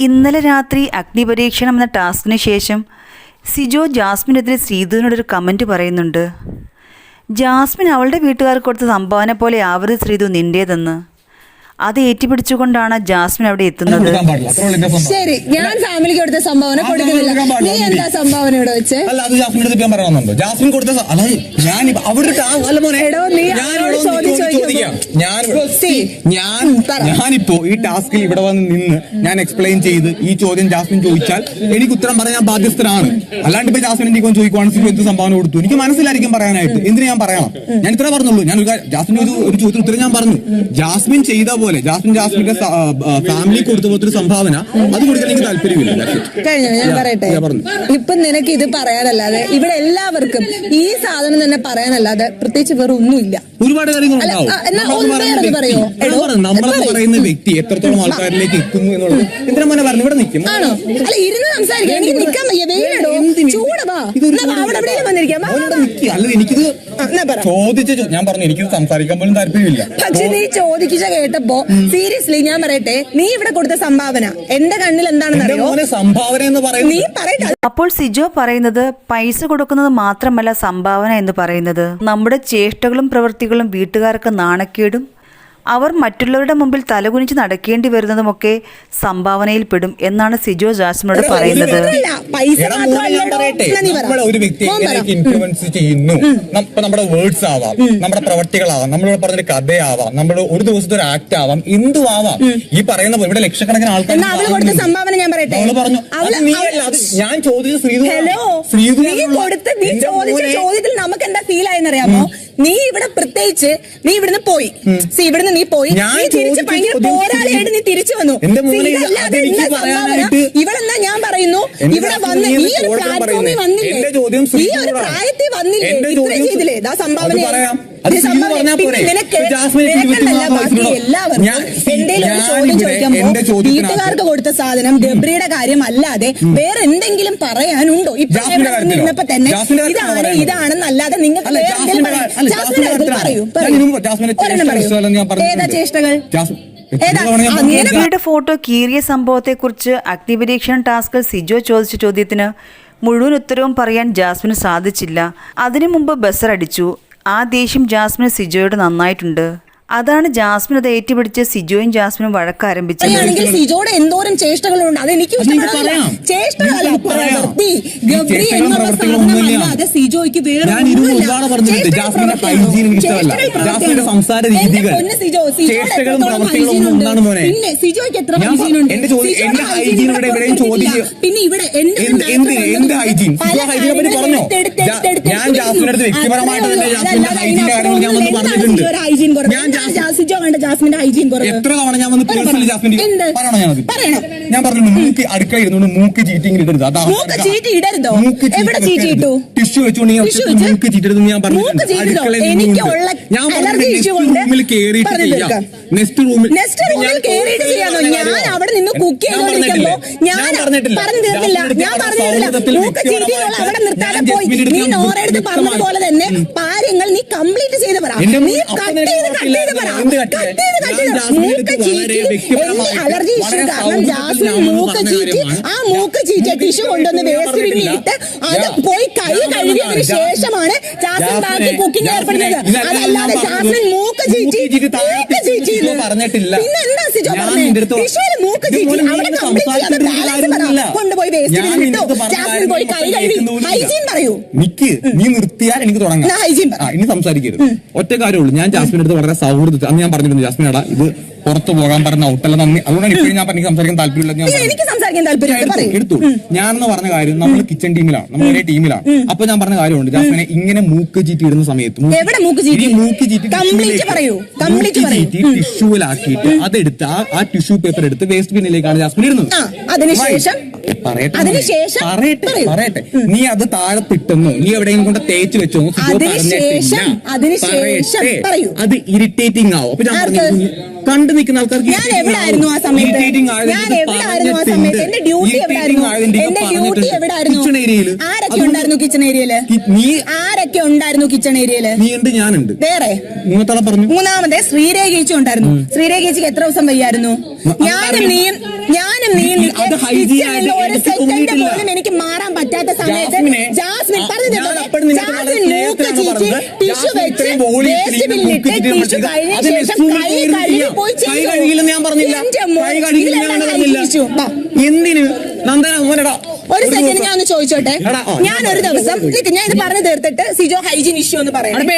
ഇന്നലെ രാത്രി അഗ്നിപരീക്ഷണം എന്ന ടാസ്കിന് ശേഷം സിജോ ജാസ്മിനെതിരെ ശ്രീധുവിനോടൊരു കമന്റ് പറയുന്നുണ്ട്. ജാസ്മിൻ അവളുടെ വീട്ടുകാർക്ക് കൊടുത്ത സംഭാവന പോലെ ആവരുത് ശ്രീധു നിന്റേതെന്ന് അത് ഏറ്റുപിടിച്ചുകൊണ്ടാണ് ജാസ്മിൻ അവിടെ എത്തുന്നത്. ശരി ഞാൻ ഫാമിലിക്ക് കൊടുത്ത സംഭാവന കൊടുക്കുന്നില്ല. നീ എന്താ സംഭാവന ഇവിടെ വെച്ച്? അല്ല അത് ജാസ്മിൻ ഞാൻ പറയണമെന്നുണ്ടോ ജാസ്മിൻ കൊടുത്ത അതായത് ഞാൻ അവിടെ അല്ല മോനെ ഞാൻ ചോദിക്കാം. ഞാൻ. ഞാനിപ്പോ ഈ ടാസ്കിൽ ഇവിടെ വന്ന് നിന്ന് ഞാൻ എക്സ്പ്ലെയിൻ ചെയ്ത് ഈ ചോദ്യം ജാസ്മിൻ ചോദിച്ചാൽ എനിക്ക് ഉത്തരം പറയാൻ ബാധ്യസ്ഥനാണ്. അല്ലാണ്ട് ഇപ്പൊ ജാസ്മിൻ എനിക്ക് ചോദിക്കുവാണെങ്കിൽ എന്ത് സംഭാവന കൊടുത്തു? എനിക്ക് മനസ്സിലായിരിക്കും പറയാനായിട്ട്. എന്തിനു ഞാൻ പറയണം? ഞാൻ ഇത്ര പറഞ്ഞുള്ളൂ. ഞാൻ ഒരു ജാസ്മിൻ ഒരു ചോദ്യത്തിന് ഉത്തരം ഞാൻ പറഞ്ഞു. ജാസ്മിൻ ചെയ്ത പോലെ ജാസ്മിൻ ജാസ്മിന്റെ ഫാമിലി കൊടുത്തു പോലത്തെ ഒരു സംഭാവന. അത് കൊടുക്കാൻ എനിക്ക് താല്പര്യമില്ല. കഴിഞ്ഞു? ഞാൻ പറയട്ടെ? ഇപ്പൊ നിനക്ക് ഇത് പറയാനല്ലാതെ ഇവിടെ എല്ലാവർക്കും ഈ സാധനം തന്നെ പറയാനല്ലാതെ പ്രത്യേകിച്ച് വേറെ ഒന്നുമില്ല. ഒരുപാട് കാര്യങ്ങൾ പറയോ? പറയ്. പറയുന്ന വ്യക്തി എത്രത്തോളം ആൾക്കാരിലേക്ക് എത്തുന്നു എന്നുള്ളത്. എന്തിനാ മോനെ പറഞ്ഞു ഇവിടെ നിൽക്കും. ആണോ? അല്ല ഇരുന്ന് സംസാരിക്കാം. എനിക്ക് നിക്കാൻ വയ്യ. വെയിലിടോ. എന്തിന്? വാ. ഇതൊരു അവിടെ വന്നിരിക്കാം. അല്ല എനിക്കിത് ചോദിച്ച ഞാൻ പറഞ്ഞു എനിക്കിത് സംസാരിക്കാൻ പോലും താല്പര്യമില്ല. പക്ഷെ നീ ചോദിക്കുക കേട്ടപ്പോ സീരിയസ്ലി ഞാൻ പറയട്ടെ നീ ഇവിടെ കൊടുത്ത സംഭാവന. എന്റെ കണ്ണിൽ എന്താണെന്ന് അറിയോ? സംഭാവന എന്ന് നീ പറയുന്നത് പറയട്ടെ. അപ്പോൾ സിജോ പറയുന്നത് പൈസ കൊടുക്കുന്നത് മാത്രമല്ല സംഭാവന എന്ന് പറയുന്നത്. നമ്മുടെ ചേഷ്ടകളും പ്രവൃത്തികളും വീട്ടുകാർക്ക് നാണക്കേടും അവർ മറ്റുള്ളവരുടെ മുമ്പിൽ തലകുനിച്ച് നടക്കേണ്ടി വരുന്നതുമൊക്കെ സംഭാവനയിൽ പെടും എന്നാണ് സിജോ ജാസ്മിനോട് പറയുന്നത്. ഒരു ഇൻഫ്ലുവൻസ് ചെയ്യുന്നു? നമ്മുടെ വേർഡ്സ് ആവാം നമ്മുടെ പ്രവർത്തികളാവാം നമ്മൾ പറഞ്ഞൊരു കഥയാവാം നമ്മൾ ഒരു ദിവസത്തെ ഒരു ആക്ട് ആവാം എന്തും ആവാം ഈ പറയുന്ന പോലെ ഇവിടെ ലക്ഷക്കണക്കിന് ആൾക്കാർ സംഭാവന ഞാൻ പറയട്ടെ? പറഞ്ഞു ഞാൻ ചോദിച്ച ശ്രീധു ഹലോ ശ്രീധു നീ കൊടുത്ത് നീ ചോദിച്ച ചോദ്യത്തിൽ നമുക്ക് എന്താ ഫീൽ ആയെന്നറിയാമോ നീ ഇവിടെ പ്രത്യേകിച്ച് നീ ഇവിടുന്ന് പോയി. സി ഇവിടുന്ന് നീ പോയി. നീ തിരിച്ച് ഭയങ്കര പോരാളിയായിട്ട് നീ തിരിച്ചു വന്നു. ഇവളെന്നാ ഞാൻ പറയുന്നു? ഇവിടെ വന്ന് ഈ ഒരു പ്ലാറ്റ്ഫോമിൽ വന്നില്ലേ? ഈ ഒരു. പ്രായത്തിൽ വന്നില്ലേ? എന്റെ ഇത്ര ചോദ്യം ചെയ്തില്ലേ? ഇതാ സംഭാവന അത് പറയാം. അത് ഇത് ശ്രീധു സംഭാവന. പറഞ്ഞാ പോരെ? എന്റെ വീട്ടുകാർക്ക് കൊടുത്ത സാധനം ഗബ്രിയുടെ കാര്യം അല്ലാതെ വേറെ എന്തെങ്കിലും പറയാനുണ്ടോ ഇപ്പൊ? വന്നിരുന്നപ്പോ തന്നെ ഇതാണ് പറയുന്നത്? ഇതാണെന്നല്ലാതെ നിങ്ങൾക്ക് അല്ല, വേറെ എന്തെങ്കിലും പറയൂ പറയൂ. ഏതാ ചേഷ്ടകൾ ഗബ്രിയുടെ ഫോട്ടോ കീറിയ സംഭവത്തെക്കുറിച്ച് അഗ്നിപരീക്ഷണ ടാസ്കിൽ സിജോ ചോദിച്ച ചോദ്യത്തിന് മുഴുവൻ ഉത്തരവും പറയാൻ ജാസ്മിന് സാധിച്ചില്ല അതിനു മുമ്പ് ബസർ അടിച്ചു ആ ദേഷ്യം ജാസ്മിന് സിജോയോട് നന്നായിട്ടുണ്ട്. അതാണ് ജാസ്മിൻ അത് ഏറ്റുപിടിച്ച് സിജോയും ജാസ്മിനും വഴക്കാരംഭിച്ചത് സിജോയുടെ എന്തോരം ചേഷ്ടകളുണ്ട് അത് എനിക്ക് അത് നിങ്ങൾക്ക് ഇഷ്ടപ്പെടാനില്ല. പറയാം. ചേഷ്ടകളല്ല നിങ്ങൾക്ക് പറയാം. പ്രവൃത്തി ഈ ഗബ്രി എന്നുള്ള പ്രവൃത്തികളും സാധനം ഒന്നുമില്ല. അല്ലാതെ സിജോയ്ക്ക് വേറെ ഞാൻ. ഒരുപാട് പറഞ്ഞിട്ടുണ്ട്. ജാസ്മിന്റെ? ഇഷ്ടമല്ല. ജാസ്മിന്റെ സംസാര രീതികൾ. ചേഷ്ടകളും എത്രത്തോളം പ്രവൃത്തികളും hygiene ഒന്നാണ് മോനെ. പിന്നെ സിജോയ്ക്ക് എത്ര? എന്റെ ചോദ്യം- എന്റെ hygiene ഇവിടെ എവിടെയും. പിന്നെ ഇവിടെ എന്ത് എന്ത് ഹൈജീൻ ഹൈജീനെ പറ്റി പറഞ്ഞോ ഞാൻ എടുത്ത് ജാസ്മിന്റെ അടുത്ത് വ്യക്തിപരമായിട്ട് തന്നെ ജാസ്മിന്റെ. ഹൈജീൻ കാര്യങ്ങൾ ഞാൻ വന്ന് പറഞ്ഞിട്ടുണ്ട്? ഞാൻ ജാസ്മിന്റെ ഹൈജീൻ എത്ര തവണ ഞാൻ വന്ന് പറ, പേഴ്സണലി പറ. ജാസ്മിന്റെ എന്ത്? പറയണോ ഞാനത് പറയണം. ഞാൻ പറഞ്ഞു മൂക്ക് അടുക്കള ഇരുന്നുകൊണ്ട് മൂക്ക് ചീറ്റിംഗ് ഇടരുത് അതാ മൂക്ക് ചീറ്റി ഇടരുതോ? എവിടെ ചീറ്റി ഇട്ടു? ടിഷ്യൂ വെച്ചുകൊണ്ട് ഞാൻ ടിഷ്യൂ വെച്ച്? മൂക്ക് ചീറ്റരുത് ഞാൻ മൂക്ക്? അടുക്കളയിൽ എനിക്കുള്ള നിന്നുകൊണ്ട്. ഞാൻ അലർജി ഇഷ്യൂ കൊണ്ട് റൂമിൽ കേറിയിട്ട് പറഞ്ഞു ചെയ്യാം തീർക്കാം. നെക്സ്റ്റ് റൂമിൽ നെക്സ്റ്റ് റൂമിൽ കേറിയിട്ട് ഞാൻ അവിടെ നിന്ന് കുക്ക് ചെയ്തോണ്ടിരിക്കുമ്പോ ഞാൻ പറഞ്ഞു തീർന്നില്ല ഞാൻ പറഞ്ഞു തീർന്നില്ല മൂക്ക് ചീറ്റിയുള്ള അവിടെ നിർത്താതെ പോയി നീ നോറെടുത്ത് പറഞ്ഞതുപോലെ തന്നെ കാര്യങ്ങൾ നീ കംപ്ലീറ്റ് ചെയ്ത് പറ എന്റെ നീ അപ്പൊ കട്ട് നിനക്ക് ചെയ്ത് കട്ട് ചെയ്ത് ചീറ്റി. അലർജി ഇഷ്യൂ കാരണം ജാസ്മിൻ മൂക്ക് ചീറ്റി. ആ മൂക്ക് ചീറ്റിയ മൂക്ക് ടിഷ്യൂ കൊണ്ടുവന്ന് ചീറ്റി വേസ്റ്റ് പിന്നിട്ട് അത് പോയി കൈ കഴുകിയതിന് ശേഷമാണ് ജാസ്മിൻ ബാക്കി കുക്കിംഗ് ഏർപ്പെടുന്നത്. അതല്ലാതെ ജാസ്മിൻ മൂക്ക് ചീറ്റി സിജോ പറഞ്ഞിട്ടില്ല. സിജോ മൂക്ക് ചീറ്റി. അവിടെ ഇങ്ങനെ കംപ്ലീറ്റ് ബാലൻസ് കൊണ്ടുപോയി വേസ്റ്റ് ജാസ്മിൻ പോയി കൈ കാര്യം കഴുകി ഹൈജീൻ പറയൂ. നിക്ക്. നീ നിർത്തിയാൽ എനിക്ക് തുടങ്ങാം. ഹൈജീൻ ഇനി സംസാരിക്കരുത്. ഒറ്റ കാര്യമുള്ളൂ ഞാൻ ജാസ്മിനടുത്ത് അടുത്ത് വളരെ സൗഹൃദത്തിൽ അന്ന് ഞാൻ പറഞ്ഞിരുന്നു ജാസ്മിനടാ ഇത് പുറത്തു പോകാൻ പറഞ്ഞ ഔട്ടല്ല. നന്ദി. അതുകൊണ്ടാണ് ഇപ്പോഴും ഞാൻ പറഞ്ഞു സംസാരിക്കാൻ താല്പര്യമില്ല ഞാൻ എടുത്തു. ഞാനെന്ന് പറഞ്ഞ കാര്യം നമ്മൾ കിച്ചൺ ടീമിലാണ് നമ്മൾ ഒരേ ടീമിലാണ് അപ്പൊ ഞാൻ പറഞ്ഞ കാര്യമുണ്ട്. ജാസ്മിനെ ഇങ്ങനെ മൂക്ക് ചീറ്റി ഇടുന്ന സമയത്ത് മൂക്ക് ചീറ്റി? ടിഷ്യൂവിലാക്കിയിട്ട് അതെടുത്ത് ആ ടിഷ്യൂ പേപ്പർ എടുത്ത് വേസ്റ്റ് ബിന്നിലേക്കാണ് ജാസ്മിൻ ഇടുന്നത്. അതിനുശേഷം? പറയട്ടെ. അതിനുശേഷം? പറയട്ടെ പറയൂ. പറയട്ടെ. നീ അത് താഴെ തിട്ടുന്നു. നീ എവിടെയെങ്കിലും കൊണ്ട് തേച്ച് വെച്ചോ? സിജോ അതിനുശേഷം? പറഞ്ഞിട്ടില്ല. അതിനുശേഷം പറയട്ടെ. പറയൂ. അത് ഇറിറ്റേറ്റിംഗ് ആവും. അപ്പൊ ഞാൻ ആർക്ക്? പറഞ്ഞു കണ്ടു നിൽക്കുന്ന ആൾക്കാർക്ക് ഞാൻ എവിടായിരുന്നു ആ സമയത്ത്? ഞാൻ എവിടായിരുന്നു ആ സമയത്ത്? എന്റെ ഡ്യൂട്ടി എവിടായിരുന്നു? എന്റെ ഡ്യൂട്ടി എവിടായിരുന്നു? ആരൊക്കെ ഉണ്ടായിരുന്നു കിച്ചൺ ഏരിയയിൽ നീ ആരൊക്കെ ഉണ്ടായിരുന്നു കിച്ചൺ ഏരിയയിൽ നീ ഉണ്ട് ഞാനുണ്ട്. വേറെ? മൂന്നത്തോളം പറഞ്ഞു. മൂന്നാമത് ശ്രീരേഖിച്ചും ഉണ്ടായിരുന്നു. ശ്രീരേഖിച്ചിക്ക് എത്ര ദിവസം വയ്യായിരുന്നു? ഞാനും നീയും ഞാനും നീയും അത് hygiene ആയിട്ട് സെക്കൻഡ്. പോലും എനിക്ക് മാറാൻ പറ്റാത്ത സമയത്ത് ജാസ്മിൻ പറഞ്ഞു ഞാൻ തരുന്നത് അപ്പോഴും വളരെ ജാസ്മിൻ മൂക്ക് സ്നേഹത്തിലാണ് ചീറ്റി പറഞ്ഞത്. ടിഷ്യൂ ജാസ്മിൻ വെച്ച് ഇത്രയും വോളിയം വേസ്റ്റ് ബില്ലിട്ട് ടിഷ്യൂ കഴിഞ്ഞ ശേഷം കൈ കഴുകി പോയി ചെയ്തു. ഞാൻ പറഞ്ഞില്ല. issue? നന്ദന മോനടാ. ഒരു സെക്കൻഡ് ഞാൻ ഒന്ന് ചോദിച്ചോട്ടെ? ഞാൻ ഒരു ദിവസം ഞാൻ ഇത് പറഞ്ഞു തീർത്തിട്ട് സിജോ ഹൈജീൻ ഇഷ്യൂ എന്ന് പറയുന്നത്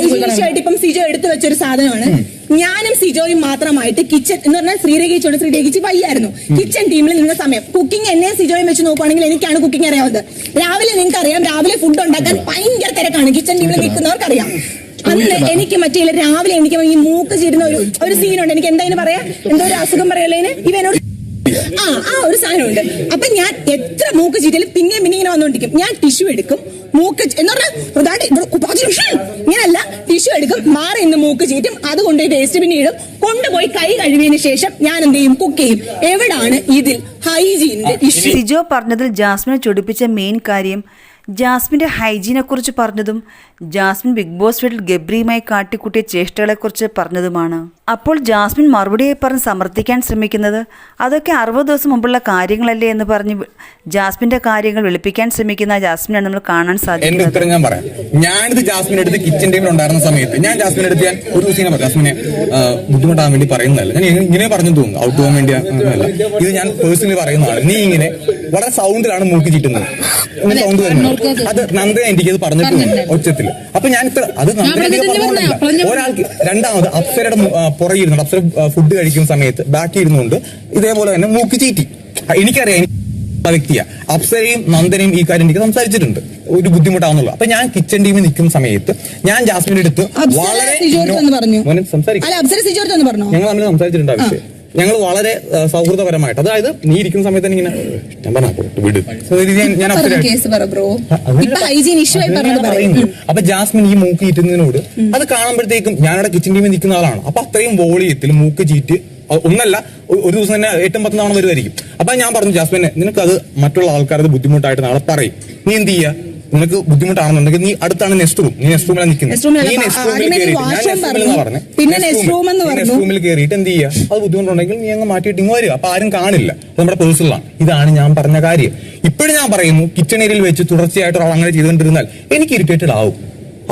ഹൈജീൻ ഇഷ്യൂ ആയിട്ട് ഇപ്പം സിജോ എടുത്തു വെച്ചൊരു സാധനമാണ്. ഞാനും സിജോയും മാത്രമായിട്ട് കിച്ചൺ എന്ന് പറഞ്ഞാൽ ശ്രീരേഖിച്ചോട് ശ്രീരേഖിച്ച് വയ്യായിരുന്നു. കിച്ചൺ ടീമിൽ നിന്ന സമയം. കുക്കിംഗ് എന്നെ സിജോയും വെച്ച് നോക്കുവാണെങ്കിൽ എനിക്കാണ് കുക്കിംഗ് അറിയാവുന്നത്. രാവിലെ നിങ്ങൾക്ക് അറിയാം രാവിലെ ഫുഡ് ഉണ്ടാക്കാൻ ഭയങ്കര തിരക്കാണ്. കിച്ചൺ ടീമിൽ നിൽക്കുന്നവർക്ക് അറിയാം അന്ന് എനിക്ക് മറ്റേ രാവിലെ എനിക്ക് ഈ മൂക്ക് ചീരുന്ന ഒരു ഒരു സീനുണ്ട് എനിക്ക് എന്താ പറയാം പറയാ? എന്തോ ഒരു അസുഖം പറയല്ലേ ഇവനോട് ആ ആ ഒരു സാധനമുണ്ട്. അപ്പൊ ഞാൻ എത്ര മൂക്ക് ചീറ്റലും പിന്നെയും പിന്നെ ഇങ്ങനെ വന്നുകൊണ്ടിരിക്കും ഞാൻ ടിഷ്യൂ എടുക്കും. മൂക്ക് എന്ന് പറഞ്ഞാൽ ഇങ്ങനല്ല ടിഷ്യൂ എടുക്കും. മാറി ഇന്ന് മൂക്ക് ചീറ്റും. അത് കൊണ്ടുപോയി വേസ്റ്റ് പിന്നെ ഇടും. കൊണ്ടുപോയി കൈ കഴുകിയതിനു ശേഷം ഞാൻ എന്ത് ചെയ്യും? കുക്ക് ചെയ്യും. എവിടാണ് ഇതിൽ ഹൈജീനിന്റെ ഇഷ്യൂ സിജോ പറഞ്ഞതിൽ ജാസ്മിനെ ചൊടിപ്പിച്ച മെയിൻ കാര്യം ജാസ്മിന്റെ ഹൈജീനെ കുറിച്ച് പറഞ്ഞതും ജാസ്മിൻ ബിഗ് ബോസ് വീട്ടിൽ ഗബ്രിയുമായി കാട്ടിക്കൂട്ടിയ ചേഷ്ടകളെക്കുറിച്ച് പറഞ്ഞതുമാണ്. അപ്പോൾ ജാസ്മിൻ മറുപടിയായി പറഞ്ഞ് സമർത്ഥിക്കാൻ ശ്രമിക്കുന്നത് അതൊക്കെ അറുപത് ദിവസം മുമ്പുള്ള കാര്യങ്ങളല്ലേ എന്ന് പറഞ്ഞ് ജാസ്മിന്റെ കാര്യങ്ങൾ വെളുപ്പിക്കാൻ ശ്രമിക്കുന്ന ജാസ്മിനാണ് നമ്മൾ കാണാൻ സാധിക്കുന്നത്. ഉത്തരം ഞാൻ പറയാം. ഞാനിത് ജാസ്മിൻ എടുത്ത് കിച്ചൺ ടേബിൾ ഉണ്ടായിരുന്ന സമയത്ത് ഞാൻ ജാസ്മിൻ എടുത്ത് ഞാൻ ഒരു ദിവസം ജാസ്മിനെ ബുദ്ധിമുട്ടാൻ വേണ്ടി പറയുന്നതല്ല. ഞാൻ ഇങ്ങനെ- പറഞ്ഞു തോന്നുന്നു. ഔട്ട് പോകാൻ വേണ്ടി അങ്ങനെയല്ല. ഇത് ഞാൻ പേഴ്സണലി പറയുന്നതാണ് നീ ഇങ്ങനെ വളരെ സൗണ്ടിലാണ് മൂക്കി ചീറ്റുന്നത്. സൗണ്ട് വരുന്നത് അത് നന്ദന എനിക്ക് ഇത് പറഞ്ഞിട്ടുണ്ട് ഒച്ചത്തിൽ. അപ്പൊ ഞാൻ ഇത്ര അത് തന്നെ ഒരാൾക്ക് രണ്ടാമത് അപ്സരയുടെ മു- പുറകെ ഇരുന്നുണ്ട് അപ്സര ഫുഡ് കഴിക്കുന്ന സമയത്ത് ബാക്കി ഇരുന്നുകൊണ്ട് ഇതേപോലെ തന്നെ മൂക്ക് ചീറ്റി. എനിക്കറിയാം വ്യക്തിയാ. അപ്സരയും നന്ദനയും ഈ കാര്യം എനിക്ക് സംസാരിച്ചിട്ടുണ്ട്. ഒരു ബുദ്ധിമുട്ടാവുന്നുള്ളൂ. അപ്പൊ ഞാൻ കിച്ചൺ ടീമിൽ നിൽക്കുന്ന സമയത്ത് ഞാൻ ജാസ്മിന്റെ അടുത്ത് വളരെ ഞങ്ങൾ തമ്മിൽ സംസാരിച്ചിട്ടുണ്ട് ഞങ്ങൾ വളരെ സൗഹൃദപരമായിട്ട് അതായത് നീ ഇരിക്കുന്ന സമയത്ത് തന്നെ ഇങ്ങനെ ഞാൻ പറഞ്ഞു വിട്. ഞാൻ-. അപ്പൊ ജാസ്മിൻ ഈ മൂക്ക് ചീറ്റുന്നതിനോട് അത് കാണുമ്പോഴത്തേക്കും ഞാനവിടെ കിച്ചൺ ടീമിൽ നിൽക്കുന്ന ആളാണ്. അപ്പൊ അത്രയും വോളിയത്തിൽ മൂക്ക് ചീറ്റ് ഒന്നല്ല ഒരു ദിവസം തന്നെ എട്ടും പത്തും തവണ വരുമായിരിക്കും അപ്പൊ ഞാൻ പറഞ്ഞു ജാസ്മിനെ നിനക്ക് അത് മറ്റുള്ള ആൾക്കാരത് ബുദ്ധിമുട്ടായിട്ട് നാളെ പറയും. നീ എന്ത് ചെയ്യാ? നിനക്ക് ബുദ്ധിമുട്ടാണെന്നുണ്ടെങ്കിൽ നീ അടുത്താണ് നെസ്റ്റ് റൂം നീ നെസ്റ്റ് റൂമിലാണ് Next നിൽക്കുന്നത് നീ നെക്സ്റ്റ് റൂമിൽ കയറിയിട്ട് റൂമിൽ പിന്നെ നെസ്റ്റ് റൂമിൽ കയറിയിട്ട് എന്ത് ചെയ്യാ? അത് ബുദ്ധിമുട്ടുണ്ടെങ്കിൽ നീ അങ്ങ് മാറ്റിയിട്ട് ഇങ്ങ് വരിക അപ്പൊ ആരും കാണില്ല. നമ്മുടെ പേഴ്സണലാണ് ഇതാണ് ഞാൻ പറഞ്ഞ കാര്യം. ഇപ്പോഴും ഞാൻ പറയുന്നു കിച്ചൺ ഏരിയയിൽ വെച്ച് തുടർച്ചയായിട്ട് ഒരാൾ അങ്ങനെ ചെയ്തുകൊണ്ടിരുന്നാൽ എനിക്ക് ഇറിറ്റേറ്റഡ് ആവും.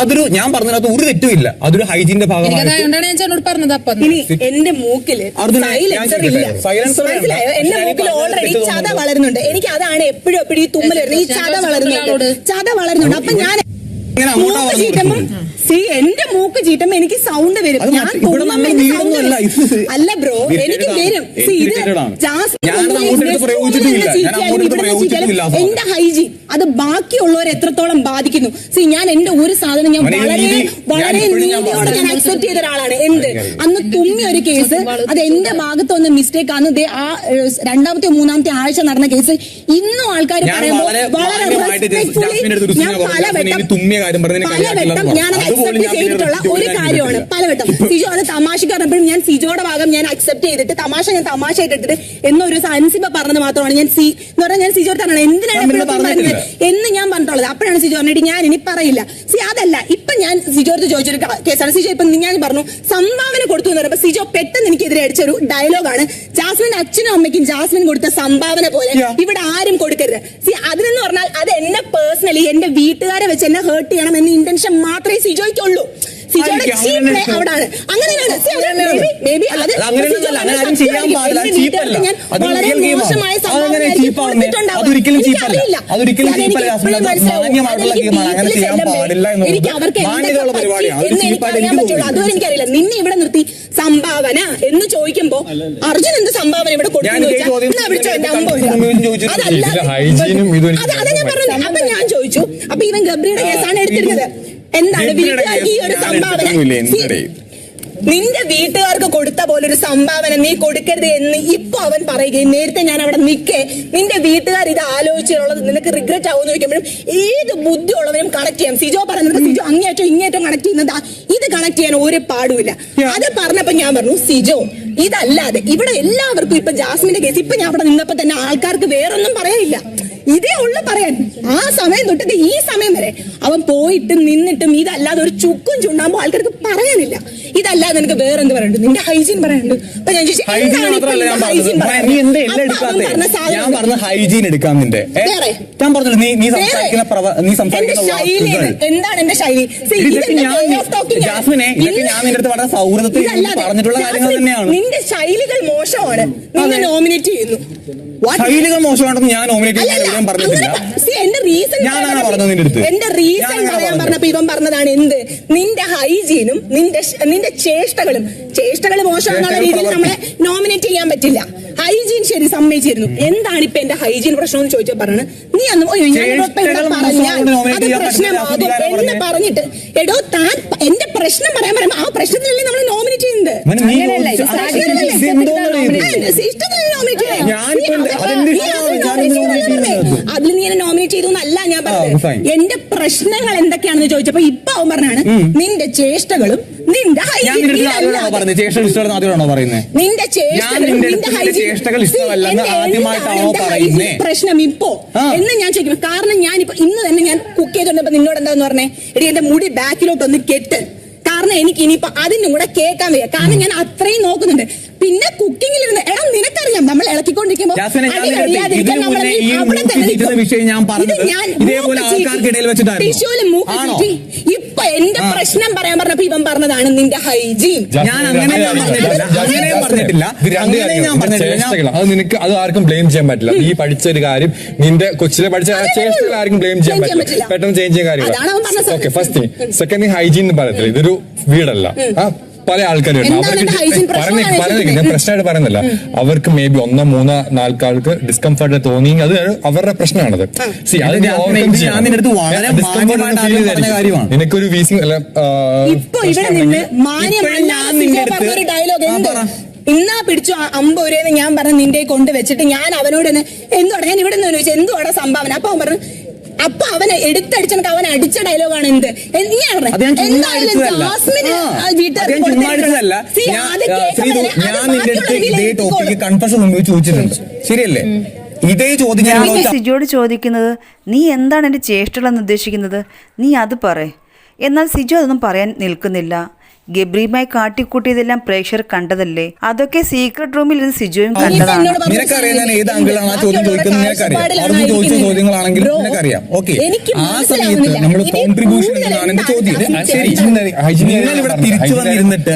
അതൊരു ഞാൻ പറഞ്ഞതിനകത്ത് ഒരു തെറ്റും ഇല്ല. അതൊരു ഹൈജീന്റെ ഭാഗമായിട്ട് എനിക്കതായോണ്ടാണ് ഞാൻ ചേട്ടനോട് പറഞ്ഞത് അപ്പൊ ഇനി എന്റെ മൂക്കിൽ അർജുന, ഞാൻ ഇല്ല ചോദിക്കട്ടെ? സൈലൻസർ വേണ്ട. മനസ്സിലായോ? എന്റെ ഞാൻ ഈ മൂക്കിൽ ഓൾറെഡി തെറ്റ് ചത തോന്നുന്നു. വളരുന്നുണ്ട്. എനിക്ക് അതാണ് എപ്പോഴും എപ്പോഴും ഈ തുമ്മൽ വരുന്നത് ഈ ചത വളരുന്നുണ്ട്. ചത വളരുന്നുണ്ട്. അപ്പൊ ഞാൻ ഇങ്ങനെ അങ്ങോട്ടാ മൂക്ക് വളർന്നു ചീറ്റുമ്പോ സി എന്റെ മൂക്ക് ചീറ്റുമ്പോ എനിക്ക് സൗണ്ട് വരും. അത് ഞാൻ മറ്റ്. ഇവിടെ തുമ്മുമ്പോ നമ്മൾ എനിക്ക് sound അല്ല. വരും. ഇത് അല്ല ബ്രോ എനിക്ക്. വരും ഇത് ആണ്. ജാസ്മിൻ ഞാൻ അങ്ങോട്ട് എടുത്ത്. ഞാൻ ചീറ്റിയാലും അങ്ങോട്ട് എടുത്ത് ചീറ്റിയാലും എന്റെ ഹൈജീൻ അത് ബാക്കിയുള്ളവരെ എത്രത്തോളം ബാധിക്കുന്നു? സി ഞാൻ എന്റെ ഒരു സാധനം ഞാൻ അവനെ വളരെ വളരെ ഞാൻ നീതിയോടെ ഞാൻ അക്സെപ്റ്റ് ചെയ്ത ഒരാളാണ്. എന്ത്? അന്ന് തുമ്മി ഒരു കേസ് അത് എന്റെ ഭാഗത്ത് വന്ന മിസ്റ്റേക്ക് ആണ്. ദേ ആ ഏഹ്, രണ്ടാമത്തെ മൂന്നാമത്തെ ആഴ്ച നടന്ന കേസ് ഇന്നും ആൾക്കാർ ഞാൻ പറയുമ്പോൾ വളരെ വളരെ മാന്യമായിട്ട് ജാസ്മിന്റെ അടുത്ത് ഒരു ഞാൻ പല പറഞ്ഞു, പലവട്ടം തുമ്മിയ കാര്യം പറഞ്ഞതിന് പലവട്ടം കളിയാക്കില്ലെന്ന് ഞാൻ അത് അക്സെപ്റ്റ് ചെയ്തിട്ടുള്ള ഒരു കാര്യമാണ്. പലവട്ടം. സിജോ അത് തമാശക്ക് പറഞ്ഞപ്പോഴും ഞാൻ സിജോയുടെ ഭാഗം ഞാൻ അക്സെപ്റ്റ് ചെയ്തിട്ട് തമാശ ഞാൻ തമാശയായിട്ട് എടുത്തിട്ട് എന്നൊരു അൻസിബ പറഞ്ഞത് മാത്രമാണ്. ഞാൻ സി എന്ന് പറഞ്ഞാൽ ഞാൻ സിജോ പറഞ്ഞത് എന്തിനാണ്. പറഞ്ഞത്? എന്ന് ഞാൻ പറഞ്ഞിട്ടുള്ളത്. അപ്പോഴാണ് സിജോ പറഞ്ഞിട്ട് ഞാൻ ഇനി പറയില്ല. സി അതല്ല ഇപ്പൊ ഞാൻ സിജോർത്ത് ചോദിച്ചൊരു കേസാണ്. സിജോ ഇപ്പൊ ഞാൻ പറഞ്ഞു സംഭാവന കൊടുത്തു എന്ന് പറയുമ്പോൾ സിജോ പെട്ടെന്ന് എനിക്കെതിരെ അടിച്ചൊരു ഡയലോഗാണ്. ജാസ്മിന്റെ അച്ഛനും അമ്മയ്ക്കും ജാസ്മിൻ കൊടുത്ത സംഭാവന പോലെ. ഇവിടെ ആരും കൊടുക്കരുത്. സി അതിനെന്ന് പറഞ്ഞാൽ അത് എന്നെ പേഴ്സണലി എന്റെ വീട്ടുകാരെ വെച്ച് എന്നെ ഹേർട്ട് ചെയ്യണം എന്ന ഇന്റൻഷൻ മാത്രമേ സിജോയ്ക്കുള്ളൂ സിജോയുടെ ചീപ്പ് പ്ലേ അവിടാണ്. അങ്ങനെയാണ്. ഞാൻ വളരെ. മോശമായ എനിക്ക് അവർക്ക് എന്ന് പറ്റുള്ളൂ. എനിക്കറിയില്ല. നിന്നെ ഇവിടെ നിർത്തി സംഭാവന എന്ന് ചോദിക്കുമ്പോ അർജുൻ എന്ത് സംഭാവന ഇവിടെ. അതല്ല അതാ ഞാൻ പറഞ്ഞത് അപ്പൊ ഞാൻ ചോദിച്ചു. അപ്പൊ ഇവൻ ഗബ്രിയുടെ കേസാണ് എടുത്തിരുന്നത്. എന്താണ് ഈ ഒരു സംഭാവന? നിന്റെ വീട്ടുകാർക്ക് കൊടുത്ത പോലെ ഒരു സംഭാവന നീ കൊടുക്കരുത് എന്ന് ഇപ്പൊ അവൻ പറയുകയും നേരത്തെ ഞാൻ അവിടെ നിൽക്കേ നിന്റെ വീട്ടുകാർ ഇത് ആലോചിച്ചുള്ളത് നിനക്ക് റിഗ്രറ്റ് ആവുമെന്ന് ചോദിക്കുമ്പോഴും ഏത് ബുദ്ധിയുള്ളവരും കണക്ട് ചെയ്യാം. സിജോ പറഞ്ഞത് സിജോ അങ്ങേറ്റം ഇങ്ങേറ്റം കണക്ട് ചെയ്യുന്നതാ. ഇത് കണക്ട് ചെയ്യാൻ ഒരു പാടുമില്ല. അത് പറഞ്ഞപ്പോ ഞാൻ പറഞ്ഞു സിജോ ഇതല്ലാതെ ഇവിടെ എല്ലാവർക്കും ഇപ്പൊ ജാസ്മിന്റെ കേസ് ഇപ്പൊ ഞാൻ അവിടെ നിന്നപ്പോ തന്നെ ആൾക്കാർക്ക് വേറൊന്നും പറയാനില്ല ഇതേ ഉള്ളു പറയാൻ. ആ സമയം തൊട്ടിട്ട് ഈ സമയം വരെ അവൻ പോയിട്ടും നിന്നിട്ടും ഇതല്ലാതെ ഒരു ചുക്കും ചുണ്ടാകുമ്പോ ആൾക്കാർക്ക് പറയാനില്ല. ഇതല്ലാതെ നിനക്ക് വേറെ എന്ത് പറയുന്നുണ്ട് നിന്റെ ഹൈജീൻ പറയാനുണ്ട്? അപ്പൊ ഞാൻ ചോദിച്ചു, ഞാൻ പറഞ്ഞ ഹൈജീൻ എടുക്കാം നിന്റെ? ഞാൻ നീ നീ? സംസാരിക്കുന്ന നീ എന്റെ സംസാരിക്കുന്ന ശൈലി എന്താണ് എന്റെ ശൈലി? ഞാൻ. ജാസ്മിനെ നിന്റെ അടുത്ത് വളരെ സൗഹൃദത്തിൽ പറഞ്ഞിട്ടുള്ള കാര്യങ്ങൾ തന്നെയാണ്. നിന്റെ ശൈലികൾ മോശമാണ്. നിന്നെ നോമിനേറ്റ് ചെയ്യുന്നു. ശൈലികൾ മോശമാണെന്ന് ഞാൻ നോമിനേറ്റ് അല്ലല്ല, പറഞ്ഞിട്ടില്ല. എന്റെ റീസൺ ഞാനാണ് പറഞ്ഞത് നിന്റെ അടുത്ത്. എന്റെ റീസൺ ഞാനാണ് പറയാൻ പറഞ്ഞത്. പറഞ്ഞപ്പോ ഇവൻ പറഞ്ഞതാണ് എന്ത് നിന്റെ ഹൈജീനും നിന്റെ ശ- നിന്റെ ചേഷ്ടകളും ചേഷ്ടകൾ മോശമാണെന്നുള്ള രീതിയിൽ നമ്മളെ നോമിനേറ്റ് ചെയ്യാൻ പറ്റില്ല ഹൈജീൻ ശരി സമ്മതിച്ചിരുന്നു എന്താണ് ഇപ്പൊ എന്റെ ഹൈജീൻ പ്രശ്നം എന്ന് ചോദിച്ചാൽ പറഞ്ഞു നീ അന്ന് ഓ, ഞാനിപ്പോ ഇവിടെ ചേഷ്ടകൾ പറഞ്ഞാൽ മോശമാണെന്ന് nominate അത് ചെയ്യാൻ പറ്റില്ല, പ്രശ്നമാകും രാഹുൽ എന്ന് പറഞ്ഞത്. പറഞ്ഞിട്ട് എടോ താൻ പ- എന്റെ പ്രശ്നം പറയാൻ പറയുമ്പോ ആ പ്രശ്നത്തിലല്ലേ നമ്മൾ നോമിനേറ്റ് ചെയ്യുന്നത് അവന് നീ അങ്ങനെയല്ല, ഇത് ചോദിച്ച- സാഹചര്യത്തിൽ ഇത് എന്തോന്നാണ് ഇത്? ആ, ഇഷ്ടത്തിനല്ലേ nominate ചെയ്യുന്നത്? ഞാനിപ്പോ എന്ത്- അത് അതെന്റെ നീ ഇഷ്ടമാണ്. അത് ഞാനിത് nominate nominate ചെയ്യുന്നത്. അതിൽ നീ എന്നെ നോമിനേറ്റ് ചെയ്തു എന്നല്ല ഞാൻ പറഞ്ഞത്. എന്റെ പ്രശ്നങ്ങൾ എന്തൊക്കെയാണെന്ന് ചോദിച്ചപ്പോ ഇപ്പൊ അവൻ പറഞ്ഞാണ് നിന്റെ ചേഷ്ടകളും നിന്റെ ഞാൻ നിന്റെ ഞാൻ ചേഷ്ടകളും നിന്റെ പ്രശ്നം ഇപ്പോ. എന്ന് ഞാൻ ചോദിക്കും. കാരണം ഞാനിപ്പോ ഇന്ന് തന്നെ ഞാൻ കുക്ക് ചെയ്തോണ്ടപ്പോ നിന്നോട് എന്താന്ന് പറഞ്ഞേ? എടി എന്റെ മുടി ബാക്കിലോട്ട് ഒന്ന് കെട്ട്. കാരണം എനിക്ക് ഇനിയിപ്പോ അതിനും കൂടെ കേൾക്കാൻ വയ്യ. കാരണം ഞാൻ അത്രയും നോക്കുന്നുണ്ട്. പിന്നെ കുക്കിങ്ങിൽ ഇരുന്ന് എടാ നിനക്കറിയാം നമ്മൾ ഇളക്കിക്കൊണ്ടിരിക്കുമ്പോൾ ഇപ്പൊ എന്റെ പ്രശ്നം പറയാൻ പറഞ്ഞപ്പോ ഇവൻ പറഞ്ഞതാണ് നിന്റെ ഹൈജീൻ ഞാൻ അങ്ങനെ. അത് നിനക്ക് അത് ആർക്കും ബ്ലെയിം ചെയ്യാൻ പറ്റില്ല. നീ പഠിച്ച ഒരു കാര്യം നിന്റെ കൊച്ചിലെ പഠിച്ച ചേഷ്ടകൾ ആർക്കും ബ്ലെയിം ചെയ്യാൻ പറ്റില്ല. പെട്ടെന്ന് ചേഞ്ച് ചെയ്യാൻ കാര്യമില്ല. Okay first thing second hygiene എന്ന് പറയത്തില്ല ഇതൊരു വീടല്ല. ആ പല ആൾക്കാരും. അവർക്ക് ഞാൻ? പ്രശ്നമായിട്ട് പറയുന്നില്ല. അവർക്ക് മേ ബി ഒന്നോ മൂന്നോ നാൽക്കാൾക്ക് ഡിസ്കംഫർട്ട് തോന്നി. അത് അവരുടെ പ്രശ്നമാണത്. സി അത്. നിനക്കൊരു വീസിങ് അല്ല ഇപ്പൊ ഇവിടെ നിന്ന് ഡയലോഗ് എന്ത് ഇന്നാ പിടിച്ചു അമ്പൊരേന്ന് ഞാൻ പറഞ്ഞു നിന്റെ കൊണ്ട് വെച്ചിട്ട് ഞാൻ അവനോട് തന്നെ എന്തുവാടാ? ഞാൻ ഇവിടെ നിന്ന് ചോദിച്ചു എന്തുവാടാ സംഭാവന? അപ്പൊ അവൻ പറഞ്ഞു അപ്പൊ അവനെ എടുത്തടിച്ചെനക്ക് അവൻ അടിച്ച ഡയലോഗാണ് എന്ത്? എ- നീ ആണ്? അത് ഞാൻ എന്തായാലും. ജാസ്മിന് ശരിയല്ലേ? ഇതേ സിജോട് ചോദിക്കുന്നത് നീ എന്താണ് എന്റെ ചേഷ്ടകളെന്ന് ഉദ്ദേശിക്കുന്നത്? നീ അത് പറ എന്നാൽ സിജു അതൊന്നും പറയാൻ നിൽക്കുന്നില്ല. ഗബ്രിയുമായി കാട്ടിക്കൂട്ടിയതെല്ലാം പ്രേക്ഷകർ കണ്ടതല്ലേ? അതൊക്കെ സീക്രട്ട് റൂമിൽ ഇരുന്ന് സിജോയും കണ്ടതാണ്. ഞാൻ ഏത് ആംഗിളാണ് ആ ചോദ്യം ചോദിക്കുന്നത് നിനക്കറിയാം അവിടുന്ന് ചോദിച്ച ചോദ്യങ്ങളാണെങ്കിൽ Bro, നിനക്കറിയാം ഓക്കെ. എനിക്ക് ആ സമയത്ത് നമ്മൾ ഇനി കോൺട്രിബ്യൂഷൻ കൂടുതൽ എന്നാണ് എന്റെ ചോദ്യം. ശരി? നിങ്ങൾ ഇവിടെ തിരിച്ചു വന്നിരുന്നിട്ട്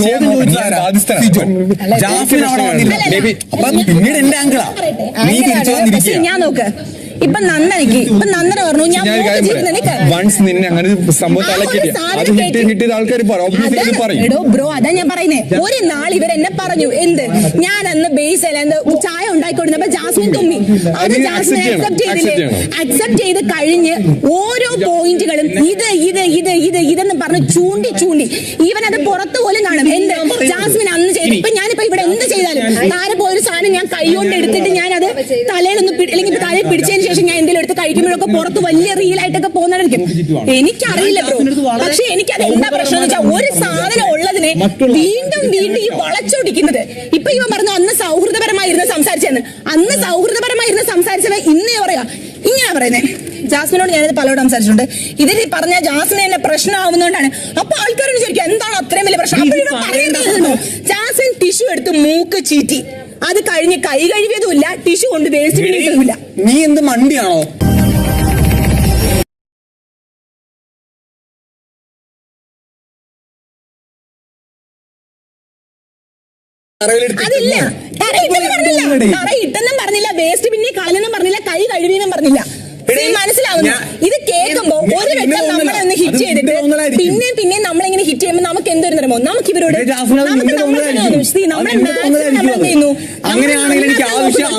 ചോദ്യം ജാഫിൻ അവിടെ വന്നില്ല. പിന്നീട് എന്റെ ആംഗിളാ നീ തിരിച്ചു വന്നിരിക്കുക. ഇപ്പൊ നന്ദനക്ക് ഇപ്പൊ നന്ദന പറഞ്ഞു ഞാൻ വൺസ് നിന്നെ അങ്ങനെ ഒരു സംഭവം അത് ആൾക്കാർ പറയും. എടോ ബ്രോ അതാ ഞാൻ പറയുന്നത് ഒരു നാൾ ഇവർ എന്നെ പറഞ്ഞു എന്ത്? ഞാൻ അന്ന് ബേസ് എന്ത് ചായ ഉണ്ടായിക്കൊണ്ടിരുന്നപ്പോ ജാസ്മിൻ തുമ്മി. അത്. അക്സെപ്റ്റ് ചെയ്തില്ലേ? അക്സെപ്റ്റ് ചെയ്ത് കഴിഞ്ഞ് ഓരോ പോയിന്റുകളും ഇത് ഇത് ഇത് ഇത് ഇതെന്ന് പറഞ്ഞ് ചൂണ്ടി ചൂണ്ടി. ഇവൻ അത് പുറത്തു പോലും കാണും. എന്ത്? ജാസ്മിൻ അന്ന് ചെയ്തു. ഇപ്പൊ ഞാനിപ്പോ ഇവിടെ എന്ത് ചെയ്താലും താരെ പോയൊരു സാധനം ഞാൻ കൈകൊണ്ട് എടുത്തിട്ട് ഞാൻ അത് തലയിലൊന്ന് പിടി- അല്ലെങ്കിൽ തലയിൽ പിടിച്ചതിന് ശേഷം ഞാൻ എന്തെങ്കിലും എടുത്ത് കഴിക്കുമ്പോഴൊക്കെ പുറത്ത് വലിയ റീലായിട്ടൊക്കെ പോകുന്നതായിരിക്കും എനിക്കറിയില്ല ബ്രോ പക്ഷെ എനിക്കത് എന്താ പ്രശ്നം എന്ന് വെച്ചാൽ ഒരു സാധനം ഉള്ളതിനെ വീണ്ടും വീണ്ടും ഈ വളച്ചൊടിക്കുന്നത്. ഇപ്പൊ ഇവ പറഞ്ഞു അന്ന് സൗഹൃദപരമായിരുന്നു സംസാരിച്ചെന്ന്. അന്ന് സൗഹൃദപരമായിരുന്നു സംസാരിച്ചത് ഇന്നേ പറയാ. ഇങ്ങനെ പറയുന്നേ. ജാസ്മിനോട് ഞാനിത് പലരോട് സംസാരിച്ചിട്ടുണ്ട്. ഇതിൽ പറഞ്ഞ ജാസ്മിൻ എന്നെ പ്രശ്നമാവുന്നതുകൊണ്ടാണ്. അപ്പൊ ആൾക്കാരോട് ചോദിക്കും എന്താണ് അത്രയും വലിയ പ്രശ്നം? ജാസ്മിൻ ടിഷ്യൂ എടുത്ത് മൂക്ക് ചീറ്റി. അത് കഴിഞ്ഞ് കൈ കഴുകിയതുമില്ല ടിഷ്യൂ കൊണ്ട് വേസ്റ്റ് ഇട്ടതുമില്ല നീ എന്ത് മണ്ടിയാണോ? അതില്ല. തറയിട്ടെന്നും പറഞ്ഞില്ല. വേസ്റ്റ് പിന്നെ കളഞ്ഞെന്നും പറഞ്ഞില്ല. കൈ കഴുകിയെന്നും പറഞ്ഞില്ല. മനസ്സിലാവുന്നു. ഇത് കേൾക്കുമ്പോ ഒരു വെട്ടം നമ്മളെ ഒന്ന് ഹിറ്റ് ചെയ്തിട്ട് പിന്നെ പിന്നെ നമ്മളിങ്ങനെ ഹിറ്റ് ചെയ്യുമ്പോൾ നമുക്ക് എന്തൊരു നിറമോ നമുക്ക് ഇവരോട് നമുക്ക് നമ്മൾ. നമ്മളെ എന്ത് ചെയ്യുന്നു? അങ്ങനെയാണെങ്കിൽ എനിക്ക് ആവശ്യം.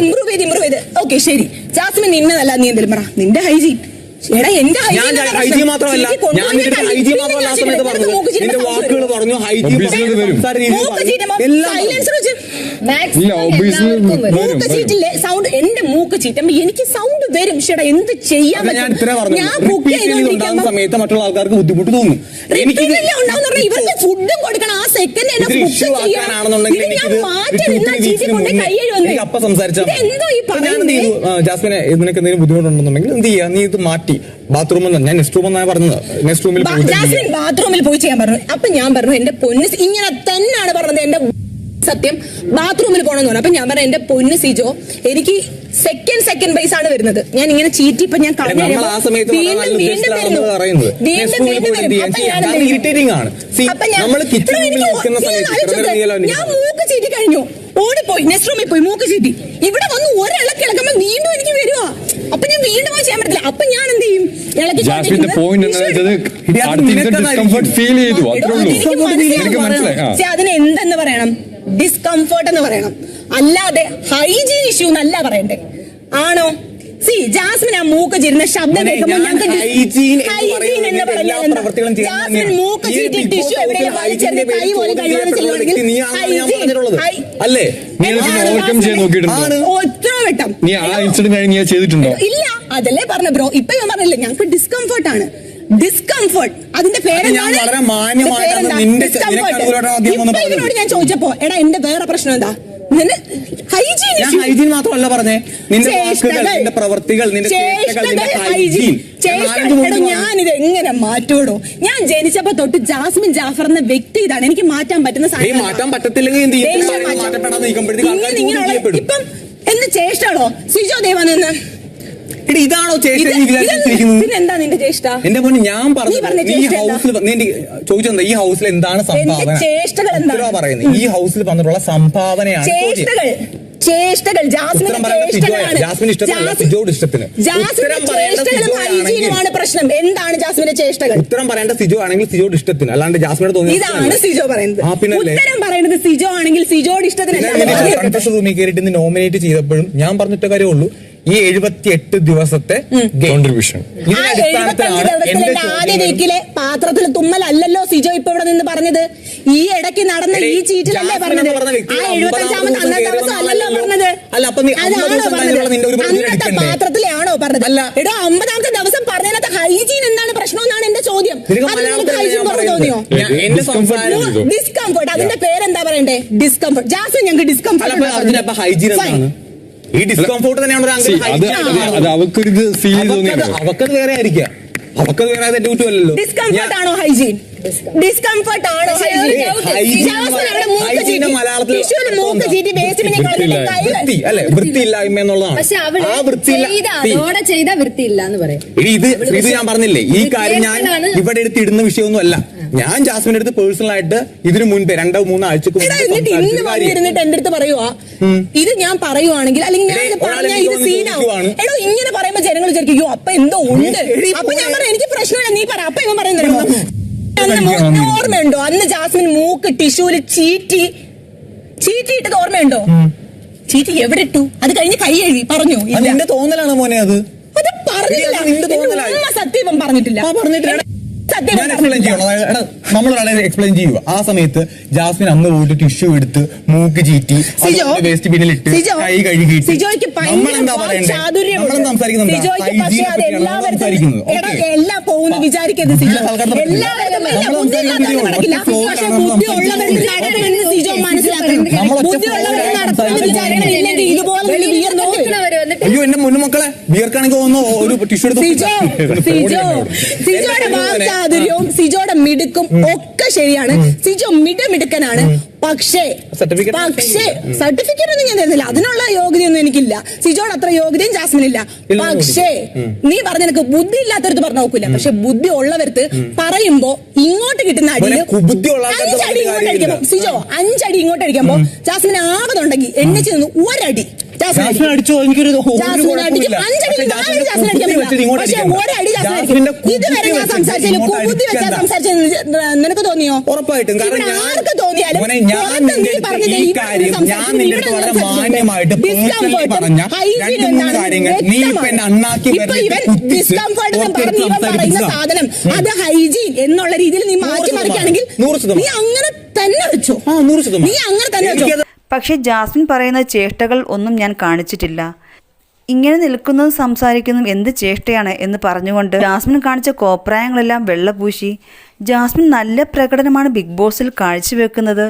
ഇമ്പ്രൂവ് ചെയ്ത് ഇമ്പ്രൂവ് ചെയ്ത്. ഓക്കെ ശരി. ജാസ്മിൻ നിന്നതല്ല നീ എന്തെങ്കിലും പറ. നിന്റെ ഹൈജീൻ എടാ എന്റെ ഞാൻ മാത്രമല്ല ഞാൻ നിന്റെ മാത്രമല്ല ആ സമയത്ത് പറഞ്ഞത്. നിന്റെ വാക്കുകൾ പറഞ്ഞു സൗണ്ട് എന്റെ മൂക്ക് ചീറ്റുമ്പോ എനിക്ക് സൗണ്ട് വരും. പക്ഷേ എന്ത് ചെയ്യാൻ ഞാൻ ഇത്ര പറഞ്ഞു ഞാൻ കുക്ക് സമയത്ത് മറ്റുള്ള ആൾക്കാർക്ക് ബുദ്ധിമുട്ട് തോന്നും. എനിക്ക് ഇവർക്ക് ഫുഡും കൊടുക്കണം. ആ സെക്കൻഡ് എന്നെ ഇതിന് കുക്ക് issue ചെയ്യണം ഇത് ഞാൻ മാറ്റി നിന്നാ ചീറ്റി കൊണ്ട് അപ്പൊ എന്തോ ഈ ജാസ്മിനെ നിനക്ക് എന്തെങ്കിലും ബുദ്ധിമുട്ടുണ്ടെന്നുണ്ടെങ്കിൽ എന്ത് ചെയ്യാ? നീ ഇത് മാറ്റി. ബാത്റൂമിൽ നിന്ന് ഞാൻ നെക്സ്റ്റ് റൂം എന്നാണ് പറഞ്ഞത്. നെക്സ്റ്റ് റൂമിൽ പോയിട്ട് ജാസ്മിൻ ബാത്റൂമിൽ പോയി ചെയ്യാൻ പറഞ്ഞു. അപ്പൊ ഞാൻ പറഞ്ഞു എന്റെ പൊന്ന് ഇങ്ങനെ തന്നെയാണ് പറഞ്ഞത് എന്റെ സത്യം. ബാത്റൂമിൽ പോകണമെന്ന് പറഞ്ഞു. അപ്പൊ ഞാൻ പറഞ്ഞു എന്റെ പൊന്ന് സിജോ എനിക്ക് സെക്കൻഡ് സെക്കൻഡ് ബേസ് ആണ് വരുന്നത്. ഞാൻ ഇങ്ങനെ ചീറ്റി ഇപ്പൊ ഞാൻ ഞാൻ മൂക്ക് ചീറ്റി കഴിഞ്ഞു. ഓടിപ്പോയി. നെക്സ്റ്റ് റൂമിൽ പോയി മൂക്ക് ചീറ്റി. ഇവിടെ വന്ന് ഒരിളക്കിളക്കുമ്പോ വീണ്ടും എനിക്ക് വരുവാ. അപ്പൊ ഞാൻ വീണ്ടും ചെയ്യാൻ പറ്റില്ല അപ്പൊ ഞാൻ എന്ത് ചെയ്യും? ജാസ്മിന്റെ പോയിന്റ് എന്ന് വെച്ചത്. ഡിസ്കംഫർട്ട് ഫീൽ ചെയ്തു. അത്രേ അതിന് എന്തെന്ന് പറയണം. ഡിസ്കംഫർട്ട് എന്ന് പറയണം. അല്ലാതെ ഹൈജീൻ ഇഷ്യൂ എന്നല്ല പറയണ്ടേ. ആണോ? സി ജാസ്മിൻ ആ മൂക്ക് ചിരുന്ന ശബ്ദം കേൾക്കുമ്പോൾ ഞങ്ങൾക്ക് ഹൈജീൻ എന്ന് പറഞ്ഞാൽ ജാസ്മിൻ. മൂക്ക് ചീറ്റി ടിഷ്യൂ എവിടെയെങ്കിലും വലിച്ചെറിഞ്ഞ് കൈ പോലും. അല്ലേ? ഒറ്റ വട്ടം നീ ആ ഇൻസിഡന്റ് കഴിഞ്ഞ് നീ ചെയ്തിട്ടുണ്ടോ? ഇല്ല അതല്ലേ പറഞ്ഞ ബ്രോ ഇപ്പൊ ഞാൻ പറഞ്ഞില്ല ഞങ്ങൾക്ക് ഡിസ്കംഫർട്ട് ആണ്. ഡിസ്കംഫർട്ട് അതിന്റെ പേരെന്താണ്? ഇപ്പൊ പറഞ്ഞത്. ഞാൻ ചോദിച്ചപ്പോ എടാ എന്റെ വേറെ പ്രശ്നം എന്താ? ഹൈജീൻ ഞാൻ ഹൈജീൻ മാത്രമല്ല പറഞ്ഞേ. നിന്റെ വാക്കുകൾ. നിന്റെ പ്രവർത്തികൾ നിന്റെ ഹൈജീൻ എടോ, മുമ്പ് എങ്ങനെ മാറ്റോടോ ഞാൻ ജനിച്ചപ്പോ തൊട്ട് ജാസ്മിൻ ജാഫർ എന്ന വ്യക്തി ഇതാണ്. എനിക്ക് മാറ്റാൻ പറ്റുന്ന സാധനം മാറ്റാൻ പറ്റത്തില്ലെങ്കിൽ. ഇപ്പം എന്ത് ചേഷ്ടാണോ? സിജോ ദേവ നിന്ന് എടി, ഇതാണോ ചേഷ്ട നീ വിചാരിച്ചിരിക്കുന്നത് പിന്നെ നിന്റെ ചേഷ്ട? എന്റെ ഞാൻ പറഞ്ഞു ചേഷ്ട ഹൗസിൽ ചോദിച്ചെന്താ? ഈ ഹൗസിൽ എന്താണ് സംഭാവന? ചേഷ്ടകൾ എന്താണ്? പറയുന്നത് ഈ ഹൗസിൽ വന്നിട്ടുള്ള സംഭാവനയാണ് ചേഷ്ടകൾ. ചേഷ്ടകൾ ജാസ്മിൻ ഉത്തരം ജാസ്മിൻ ചേഷ്ടകളും ഹൈജീനുമാണ് പ്രശ്നം. എന്താണ് ജാസ്മിന്റെ ചേഷ്ടകൾ ഉത്തരം പറയേണ്ട സിജോ ആണെങ്കിൽ സിജോയുടെ ഇഷ്ടത്തിന്. അല്ലാണ്ട് ജാസ്മിനോട് തോന്നി ഇതാണ് സിജോ പറയുന്നത്. ഉത്തരം പറയുന്നത് സിജോ ആണെങ്കിൽ സിജോയുടെ ഇഷ്ടത്തിന് നോമിനേറ്റ് ചെയ്തപ്പോഴും ഞാൻ പറഞ്ഞിട്ട കാര്യമുള്ളൂ ഈ എഴുപത്തി എട്ട് ദിവസത്തെ. കോൺട്രിബ്യൂഷൻ എഴുപത്തഞ്ച് ആദ്യ വീക്കിലെ പാത്രത്തിൽ തുമ്മലല്ലല്ലോ സിജോ ഇപ്പൊ ഇവിടെ നിന്ന് പറഞ്ഞത്? ഈ ഇടയ്ക്ക് നടന്ന ഈ ചീറ്റിലല്ലേ പറഞ്ഞത്? ആ ദിവസം അന്നത്തെ ദിവസം അല്ലല്ലോ. പറഞ്ഞത്. അതാണോ പറഞ്ഞത്? അന്നത്തെ പാത്രത്തിലാണോ പറഞ്ഞത്. എടോ അമ്പതാമത്തെ ദിവസം പറഞ്ഞതിനകത്ത് ഹൈജീൻ എന്താണ് പ്രശ്നം എന്നാണ് എന്റെ ചോദ്യം. ഡിസ്കംഫർട്ട് അതിന്റെ പേരെന്താ പറയണ്ടേ? ഡിസ്കംഫർട്ട് ജാസ്മിൻ ഞങ്ങൾക്ക് ഡിസ്കംഫർട്ട് ഹൈജീൻ ഈ ഡിസ്കംഫോർട്ട് തന്നെയാണ് ഒരു അത് ഫീൽ തോന്നിയത് അവക്കത് വേറെ ആയിരിക്കാം അവക്കത് വേറെ അതിന്റെ കുറ്റമല്ലല്ലോ ഡിസ്കംഫർട്ട് ആണോ ഹൈജീൻ ഡിസ്കംഫർട്ട് ആണ് വൃത്തിയില്ലായ്മ. എന്നുള്ളതാണ്. ആ വൃത്തിയില്ല ചെയ്ത ചെയ്ത വൃത്തിയില്ല എന്ന് പറയും. എടി, ഇത് ഇത് ഞാൻ പറഞ്ഞില്ലേ ഈ കാര്യം ഞാൻ ഇവിടെ എടുത്തിടുന്ന വിഷയമൊന്നും അല്ല ഞാൻ ജാസ്മിന്റെ അടുത്ത് പേഴ്സണൽ ആയിട്ട് ഇതിനു മുൻപേ രണ്ടോ മൂന്നോ ആഴ്ചക്ക് എടാ, എന്നിട്ട് ഇന്ന് വന്നിരുന്നിട്ട് എന്റെ അടുത്ത് പറയുവാ. ഇത് ഞാൻ പറയുവാണെങ്കിൽ അല്ലെങ്കിൽ ഞാൻ ഇത് എനിക്ക് ഇത് സീനാവും എടോ ഇങ്ങനെ പറയുമ്പോ ജനങ്ങൾ വിചാരിക്കും "അയ്യോ, അപ്പൊ എന്തോ ഉണ്ട്? എടീ, അപ്പൊ ഞാൻ. പറയാം എനിക്ക് പ്രശ്നമില്ല നീ പറ. അപ്പൊ ഇവൻ പറയുന്നത് അന്ന് എനിക്ക് ഓർമ്മയുണ്ടോ? അന്ന് ജാസ്മിൻ മൂക്ക് ടിഷ്യൂൽ ചീറ്റി ചീറ്റിയിട്ടത് ഓർമ്മയുണ്ടോ? ചീറ്റി എവിടെ ഇട്ടു? അത് കഴിഞ്ഞ് കൈ എഴുതി പറഞ്ഞു. അത് ഇല്ല. നിന്റെ തോന്നലാണ് മോനെ അത്? അത് പറഞ്ഞില്ല. നിന്റെ തോന്നലായി. ഉമ്മ സത്യം പറഞ്ഞിട്ടില്ല. ആ, പറഞ്ഞിട്ടില്ല. ഞാൻ എക്സ്പ്ലെയിൻ ചെയ്യണം. അതായത് വളരെ എക്സ്പ്ലെയിൻ ചെയ്യുക ആ സമയത്ത് ജാസ്മിൻ അന്ന് പോയിട്ട് ടിഷ്യൂ എടുത്ത് മൂക്ക് ചീറ്റി സിജോ, വേസ്റ്റ് ബിന്നിലിട്ട് സിജോ, കൈ കഴുകിയിട്ട് സിജോയ്ക്ക് ഭയങ്കര നമ്മളെന്താ പറയണ്ടേ? ചാതുര്യമുണ്ട്. നമ്മൾ സംസാരിക്കുന്നത്? സിജോയ്ക്ക് പക്ഷേ അത് എല്ലാവരും എടാ, എല്ലാം പോകുന്നു. വിചാരിക്കരുത് സിജോ. എല്ലാവരും നമ്മൾ ബുദ്ധിയില്ലാത്തവർ നടക്കില്ല. പക്ഷെ ബുദ്ധിയുള്ളവർക്ക് നടക്കുമെന്ന് സിജോ. മനസ്സിലാക്കണം. നമ്മൾ ഒറ്റ ബുദ്ധിയുള്ളവർ ഫ്ലോയിലാണ് നടക്കുമെന്ന് വിചാരിക്കണം ഇല്ലെങ്കിൽ ഇതുപോലെ ഒരു വിയർന്നോട്ട് വരും. മുന്നു മക്കളെ എന്റെ ബിയർക്കാണെങ്കിൽ ഒന്ന് ഒരു ടിഷ്യൂ എടുത്ത് സിജോ സിജോ സിജോയുടെ വാക്ചാതുര്യവും സിജോയുടെ മിടുക്കും ഒക്കെ ശരിയാണ്. സിജോ മിടുമിടുക്കനാണ്. പക്ഷേ Certificate പക്ഷേ സർട്ടിഫിക്കറ്റ് ഒന്നും ഞാൻ തരുന്നില്ല അതിനുള്ള യോഗ്യതയൊന്നും എനിക്കില്ല. സിജോട് അത്ര യോഗ്യതയും ജാസ്മിനില്ല ഇല്ല, പക്ഷേ നീ പറഞ്ഞ എനിക്ക് ബുദ്ധി ഇല്ലാത്തവർക്ക് പറഞ്ഞു നോക്കില്ല പക്ഷെ ബുദ്ധി ഉള്ളവർക്ക് പറയുമ്പോ ഇങ്ങോട്ട് കിട്ടുന്ന അടി അഞ്ചടി ഇങ്ങോട്ട്. അടിക്കുമ്പോ സിജോ അഞ്ചടി ഇങ്ങോട്ട് അടിക്കുമ്പോ ജാസ്മിന് ആവതുണ്ടെങ്കിൽ എന്നെ ചെന്ന് ഒരടി. ജാസ്മിൻ അടിച്ചോ? എനിക്കൊരു ഇതുവരെ ഞാൻ. സംസാരിച്ചത് നിനക്ക് തോന്നിയോ? ഉറപ്പായിട്ടും. ആർക്ക് തോന്നിയാലും മാന്യമായിട്ട് പറഞ്ഞ രണ്ട് മൂന്ന് കാര്യങ്ങൾ നീ ഇപ്പൊ എന്നെ വ്യക്തമാണ്. അണ്ണാക്കി ഇപ്പൊ വരുന്നിട്ട് ഇവൻ കുത്തിച്ച് discomfort എന്ന് പറഞ്ഞ് ഇവൻ പറയുന്ന സാധനം അത് ഹൈജീൻ എന്നുള്ള രീതിയിൽ നീ മാറ്റി. മറിക്കുകയാണെങ്കിൽ നൂറ് ശതമാനം. നീ അങ്ങനെ തന്നെ വെച്ചോ. ആ നൂറ് ശതമാനം. നീ അങ്ങനെ തന്നെ വെച്ചോ. പക്ഷേ ജാസ്മിൻ പറയുന്ന ചേഷ്ടകൾ ഒന്നും ഞാൻ കാണിച്ചിട്ടില്ല. ഇങ്ങനെ നിൽക്കുന്നതും സംസാരിക്കുന്നതും എന്ത് ചേഷ്ടയാണ് എന്ന് പറഞ്ഞുകൊണ്ട് ജാസ്മിൻ കാണിച്ച കോപ്രായങ്ങളെല്ലാം വെള്ളപൂശി. ജാസ്മിൻ നല്ല പ്രകടനമാണ് ബിഗ് ബോസിൽ കാഴ്ചവെക്കുന്നത്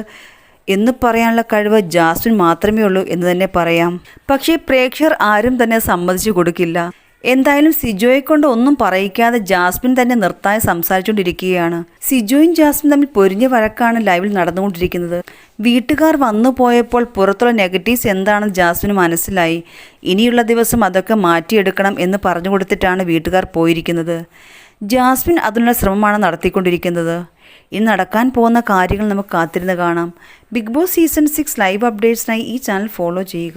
എന്ന് പറയാനുള്ള കഴിവ് ജാസ്മിൻ മാത്രമേ ഉള്ളൂ എന്ന് തന്നെ പറയാം. പക്ഷേ പ്രേക്ഷകർ ആരും തന്നെ സമ്മതിച്ചു കൊടുക്കില്ല. എന്തായാലും സിജോയെ കൊണ്ട് ഒന്നും പറയിക്കാതെ ജാസ്മിൻ തന്നെ നിർത്തായി സംസാരിച്ചുകൊണ്ടിരിക്കുകയാണ്. സിജോയും ജാസ്മിൻ തമ്മിൽ പൊരിഞ്ഞ വഴക്കാണ് ലൈവിൽ നടന്നുകൊണ്ടിരിക്കുന്നത്. വീട്ടുകാർ വന്നു പോയപ്പോൾ പുറത്തുള്ള നെഗറ്റീവ്സ് എന്താണെന്ന് ജാസ്മിന് മനസ്സിലായി. ഇനിയുള്ള ദിവസം അതൊക്കെ മാറ്റിയെടുക്കണം എന്ന് പറഞ്ഞു കൊടുത്തിട്ടാണ് വീട്ടുകാർ പോയിരിക്കുന്നത്. ജാസ്മിൻ അതിനുള്ള ശ്രമമാണ് നടത്തിക്കൊണ്ടിരിക്കുന്നത്. ഇനി നടക്കാൻ പോകുന്ന കാര്യങ്ങൾ നമുക്ക് കാത്തിരുന്ന് കാണാം. Big boss season six live അപ്ഡേറ്റ്സിനായി ഈ ചാനൽ ഫോളോ ചെയ്യുക.